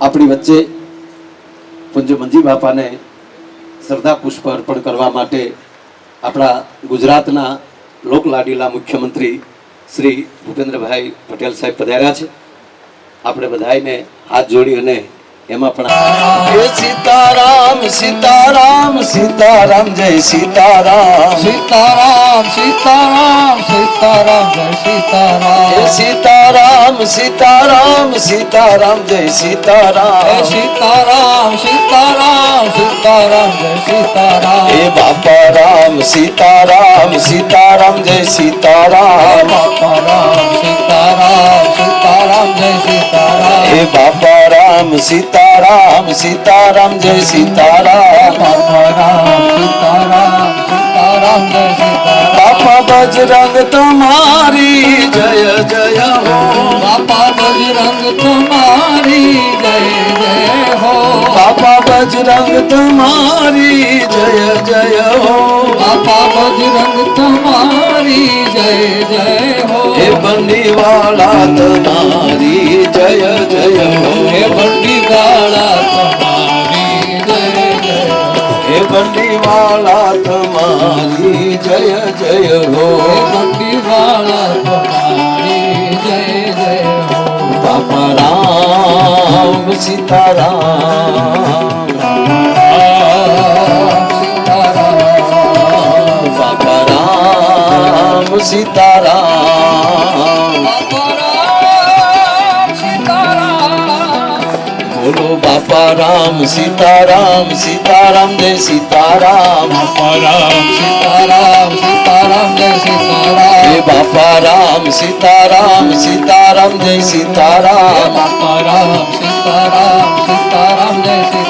આપણી વચ્ચે પૂજ્ય મંજી બાપાને શ્રદ્ધા પુષ્પ અર્પણ કરવા માટે આપણા ગુજરાતના લોકલાડીલા મુખ્યમંત્રી શ્રી ભૂપેન્દ્રભાઈ પટેલ સાહેબ પધાર્યા છે. આપણે બધાને હાથ જોડી અને એમાં પણ હે સીતારામ સીતારામ સીતારામ જય સીતારામ સીતારામ સીતારામ સીતારામ જય હે સીતારામ સીતારામ સીતારામ સીતારામ જય હે સીતારામ સીતારામ સીતારામ સીતારામ જય સીતારામ હે બાપા રામ સીતારામ સીતારામ જય સીતારામ બાપા રામ સીતારામ સીતારામ જય સીતારામ હે બાપા રામ સીતારામ સીતારામ જય સીતારામ બાપા રામ સીતારામ સીતારામ જય સીતારામ બાપા બજરંગ તમારી જય જય હો બાપા બજરંગ તમારી જય જય હો બાપા બજરંગ તમારી જય જય હો બાપા બજરંગ તમારી જય જય વાળા તમારી જય જય હો હે બંડી વાળા તમારી જય જય હો હે બંડીવાલા તમારી જય જય હો હે બંડી વાળા જય જય હો રામ સીતારામ સીતારામ. બોલો બાપા રામ સીતારામ સીતારામ જય સીતારામ. સીતારામ સીતારામ સીતારામ જય સીતારામ. હે બાપા રામ સીતારામ સીતારામ જય સીતારામ. સીતારામ સીતારામ સીતારામ જય સીતારામ. બાપા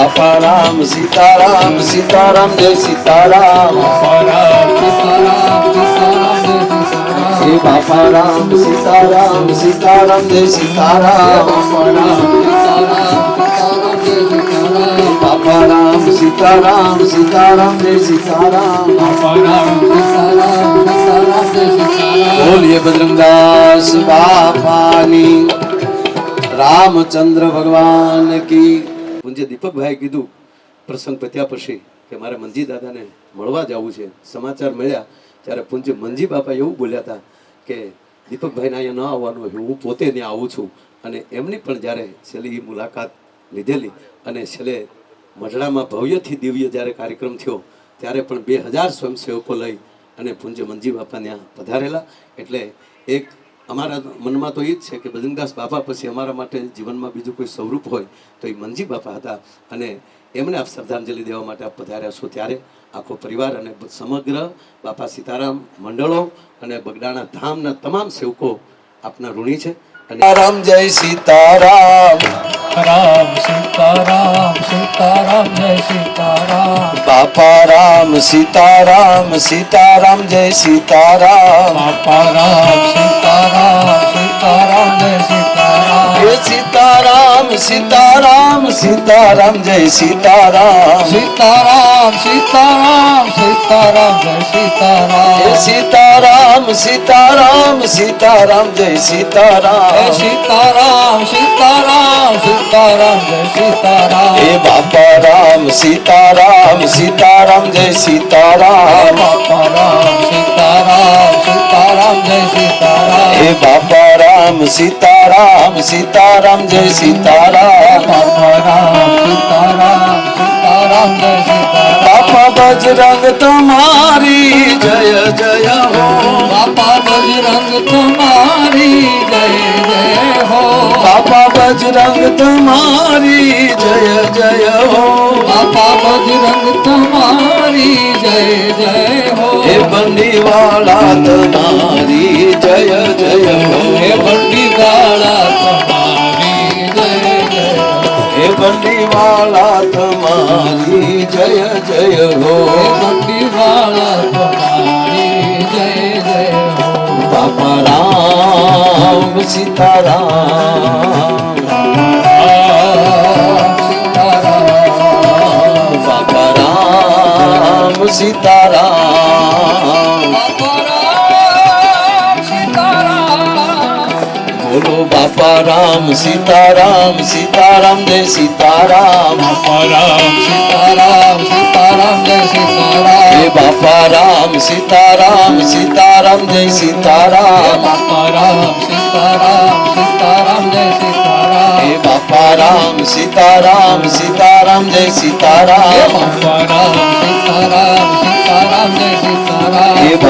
સીતારામ હે બાપા રામ સીતારામ સીતારામ જય સીતારામ બાપા રામ સીતારામ સીતારામ જય સીતારામ હે બાપા રામ સીતારામ સીતારામ જય સીતારામ બાપા રામ સીતારામ સીતારામ પૂજ્ય દીપકભાઈ કીધું, પ્રસંગ પત્યા પછી કે મારે મંજી દાદાને મળવા જવું છે. સમાચાર મળ્યા, ત્યારે પૂજ્ય મંજી બાપા એવું બોલ્યા હતા કે, દીપકભાઈને અહીંયા ન આવવાનું હું પોતે ત્યાં આવું છું. અને એમની પણ જ્યારે છેલ્લી મુલાકાત લીધેલી અને છેલ્લે મઢડામાં ભવ્યથી દિવ્ય જ્યારે કાર્યક્રમ થયો, ત્યારે પણ બે હજાર સ્વયંસેવકો લઈ અને પૂજ્ય મંજી બાપા ત્યાં પધારેલા. એટલે એક અમારા મનમાં તો એ જ છે કે બજરંગદાસ બાપા પછી અમારા માટે જીવનમાં બીજું કોઈ સ્વરૂપ હોય તો એ મંજી બાપા હતા અને એમને આપ શ્રદ્ધાંજલિ દેવા માટે આપ પધાર્યા છો ત્યારે આખો પરિવાર અને સમગ્ર બાપા સીતારામ મંડળો અને બગડાણા ધામના તમામ સેવકો આપના ઋણી છે. અને રામ જય સીતારામ રામ સીતારામ સીતારામ જય સીતારામ બાપા રામ સીતારામ સીતારામ જય સીતારામ બાપા રામ સીતારામ સીતારામ જય સીતારામ સીતારામ સીતારામ જય સીતારામ. સીતારામ સીતારામ સીતારામ જય સીતારામ. સીતારામ સીતારામ સીતારામ જય સીતારામ. સીતારામ સીતારામ સીતારામ જય સીતારામ. હે બાપા રામ સીતારામ સીતારામ જય સીતારામ. બાપા રામ સીતારામ સીતારામ જય સીતારામ હે બાપા રામ સીતારામ સીતારામ જય સીતારામ બાપા રામ સીતારામ સીતારામ જય સીતારામ બાપા બજરંગ તમારી જય જય હો બાપા બજરંગ તમારી જય જય હો બાપા બજરંગ તમારી જય જય હો બાપા બજરંગ તમારી જય જય હો હે બંડીવાલા તમારી જય જય હો હે બંડી ગાળા તમારી જય જય હો કંડીવાળા તમારી જય જય હો કંડીવાળા તમારી જય જય હો બાપા રામ સીતારામ સીતારામ બાપા રામ સીતારામ બોલો બાપા રામ સીતારામ સીતારામ જય સીતારામ રામ સીતારામ સીતારામ જય સીતારામ હે બાપા રામ સીતારામ સીતારામ જય સીતારામ બાપા રામ સીતારામ સીતારામ જય સીતારામ હે બાપા રામ સીતારામ સીતારામ જય સીતારામ બાપા રામ સીતારામ સીતારામ જય સીતારામ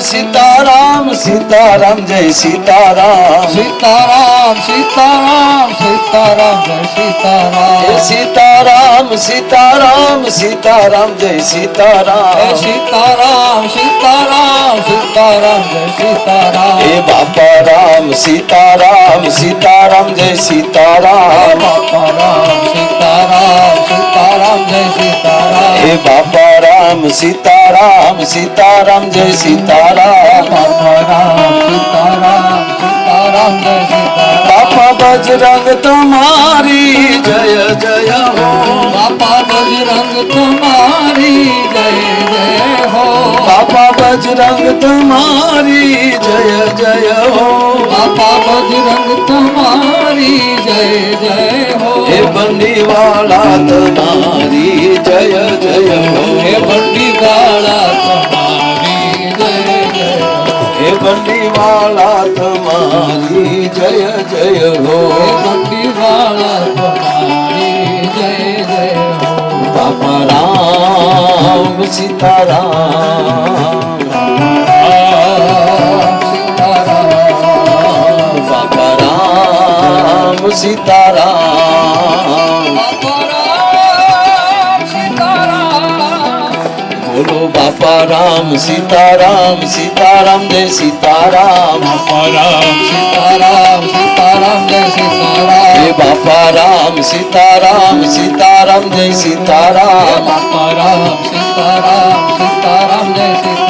સીતારામ સીતારામ જય સીતારામ. સીતારામ સીતારામ સીતારામ જય સીતારામ. સીતારામ સીતારામ સીતારામ જય સીતારામ. સીતારામ સીતારામ સીતારામ જય સીતારામ. હે બાપા રામ સીતારામ સીતારામ જય સીતારામ. બાપા રામ સીતારામ સીતારામ જય સીતારામ. હે બાપા રામ સીતારામ સીતારામ જય સીતારામ બાપા રામ સીતારામ સીતારામ જય સીતારામ બાપા બજરંગ તમારી જય જય હો બાપા બજરંગ તમારી જય જય હો બાપા બજરંગ તમારી જય જય હો બાપા બજરંગ તમારી જય જય હો હે બંડીવાળા તમારી જય જય હો હે બંડી ગાળા તમારી જય જય હો હે બંડીવાળા તમારી જય જય હો હે બંડી ગાળા તમારી જય જય રામ સીતારામ. બોલો બાપા રામ, સીતારામ સીતારામ જય સીતારામ. બાપા રામ, સીતારામ સીતારામ જય સીતારામ. હે બાપા રામ સીતારામ સીતારામ જય સીતારામ બાપા રામ, સીતારામ સીતારામ જય સીતારામ.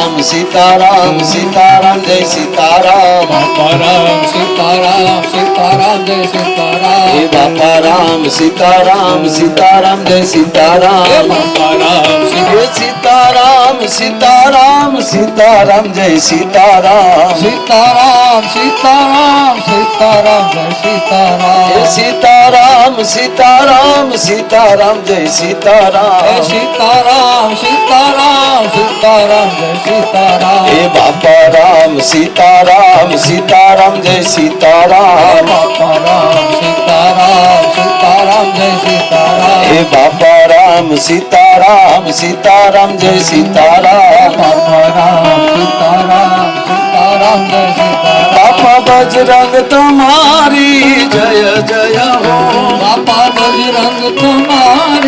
સીતારામ સીતારામ જય સીતારામ બાપા રામ સીતારામ સીતારામ જય સીતારામ હે બાપા રામ સીતારામ સીતારામ જય સીતારામ બાપા રામ સીતારામ સીતારામ સીતારામ જય સીતારામ સીતારામ સીતારામ સીતારામ જય સીતારામ સીતારામ સીતારામ સીતારામ જય સીતારામ સીતારામ સીતારામ સીતારામ જય સીતારામ હે બાપા રામ સીતારામ સીતારામ જય સીતારામ બાપા રામ સીતારામ સીતારામ જય સીતારામ હે બાપા રામ સીતારામ સીતારામ જય સીતારામ બાપા રામ સીતારામ સીતારામ જય સીતારામ બાપા બજરંગ તમારી જય જય હો બાપા બજરંગ તમારી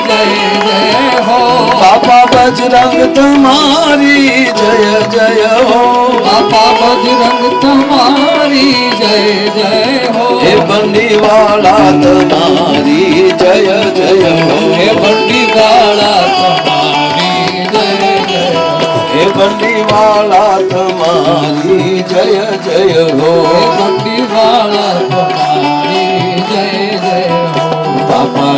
જય જય હો બાપા બજરંગ તમારી જય જય હો બાપા બજરંગ તમારી જય જય હો હે બંડીવાળા તમારી જય જય હો હે બંડી ગાળા તમારી જય જય હો હે બંડીવાળા તમારી જય જય હો હે બંડી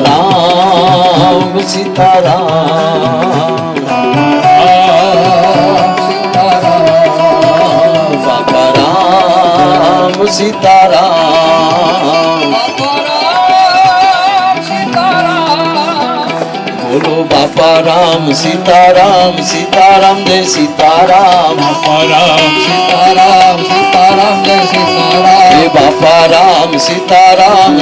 રામ સીતારામ રામ સીતારામ બાપા રામ સીતારામ. બોલો બાપા રામ સીતારામ સીતારામ જય સીતારામ. બાપા રામ સીતારામ સીતારામ જય સીતારામ બાપા રામ સીતારામ.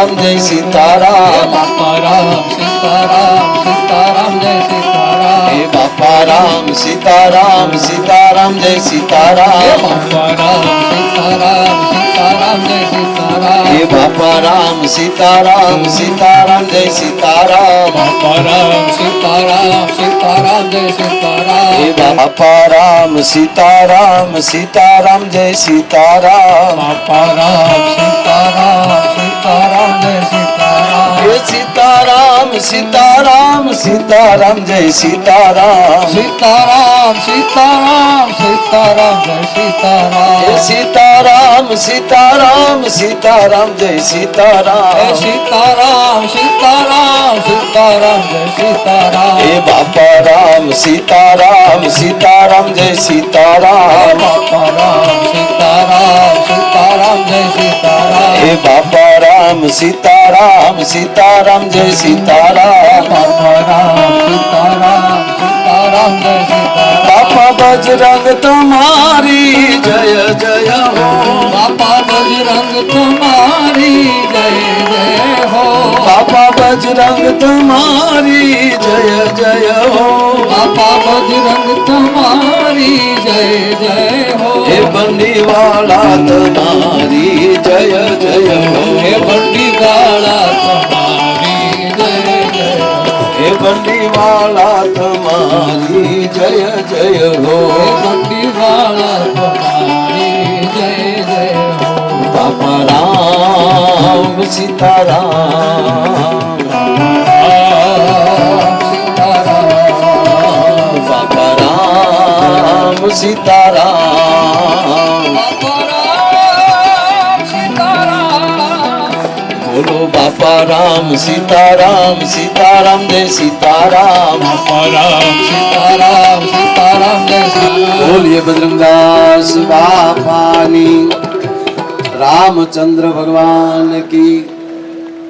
સીતારામ જય સીતારામ. બાપા રામ સીતારામ સીતારામ જય સીતારામ. હે બાપા રામ સીતારામ સીતારામ જય સીતારામ. બાપા રામ સીતારામ સીતારામ જય સીતારામ. હે બાપા સીતારામ સીતારામ જય સીતારામ. બાપા રામ સીતારામ સીતારામ જય હે બાપા રામ સીતારામ સીતારામ જય સીતારામ. બાપા રામ સીતારામ સીતારામ સીતારામ સીતારામ સીતારામ જય સીતારામ સીતારામ સીતારામ સીતારામ જય સીતારામ સીતારામ સીતારામ સીતારામ જય સીતારામ સીતારામ સીતારામ સીતારામ જય સીતારામ હે બાપા રામ સીતારામ સીતારામ જય સીતારામ બાપા રામ સીતારામ સીતારામ જય સીતારામ હે બાપા રામ સીતારામ સીતારામ જય સીતારામ. બાપા બજરંગ તમારી જય જય હો. બાપા બજરંગ તમારી જય જય હો. બાપા બજરંગ તમારી જય જય હો. બાપા બજરંગ તમારી જય જય બંડીવાળા તમારી જય જય હો હે બંડી ગાળા તમારી જય જય હે હે બંડીવાળા તમારી જય જય હો બંડી ગાળા તમારી જય જય હો બાપા રામ સીતારામ રામ સીતારામ. બોલો બાપા રામ સીતારામ સીતારામ જય સીતારામ. સીતારામ સીતારામ જય બોલીએ બજરંગદાસ બાપાની. રામચંદ્ર ભગવાન કી